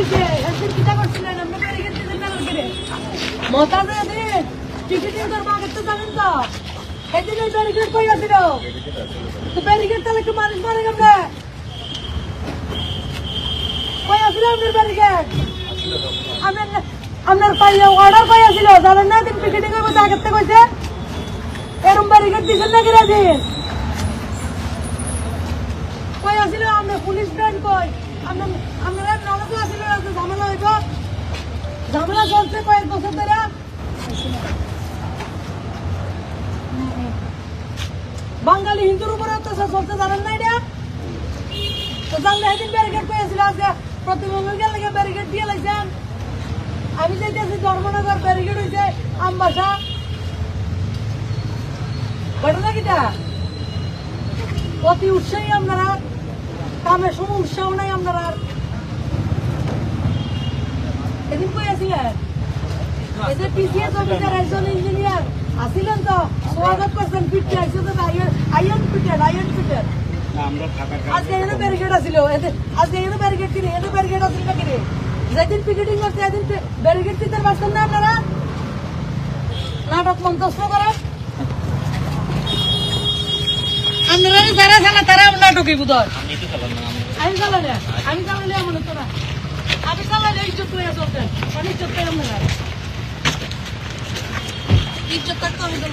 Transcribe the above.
দিছে, এসে কিটা করছিলেন আমরা ব্যারিকেড দিতে না করে। মতাজে দিন টিকিটিং তোর মাকে তো জানেন তো? এদিন ব্যারিকেড কই আছিল? তো ব্যারিকেড তাহলে কি মানুষ মারে কেমনে কই আছিল আপনার ব্যারিকেড আপনার পাইয়া অর্ডার পাই আছিল? জানেন না দিন টিকিটিং মধ্যে আগের থেকে কইছে? এরম ব্যারিকেড দিছেন না কিরা দিন? কই আছিল আমরা পুলিশ ব্যান্ড কই? আমরা আমরা নলকে আছিল ঝামেলা হইব ঝামেলা চলছে কয়েক বছর ধরে। বাঙালি হিন্দুর উপরে অত্যাচার চলছে, জানেন না এটা? তো জানলে সেদিন ব্যারিকেড পেয়েছিল আজকে প্রতিবন্ধকের লেগে ব্যারিকেড দিয়ে লাইছেন আমি চাইতেছি ধর্মনগর ব্যারিকেড হয়েছে আমবাসা। ঘটনা কিটা? অতি উৎসাহী আপনারা কামের সময় উৎসাহ নাই আপনারা। কই আছিলেন? এসে পিসিএস অফিসার একজন ইঞ্জিনিয়ার আসিলেন তো? স্বাগত করছেন পিটে আইসে তো আইয়ন আইয়ন পিটেড আইয়ন পিটেড আমরা থাকার আজকে এনে ব্যারিকেড আছিল এতে- আজকে এনে ব্যারিকেড কিনে এনে ব্যারিকেড আছিল না কিনে যেদিন পিকেটিং করছে এদিন ব্যারিকেড দিতে পারছেন না আপনারা? নাটক মন্তস্য করেন। আপনারা যারা চালা তারা নাটকই আমি তো চালালে আমি চালালে হতো না। Abisallarla izzet koyuna soktun. Ben izzet koyamıyorum. İzzet taktan uydum.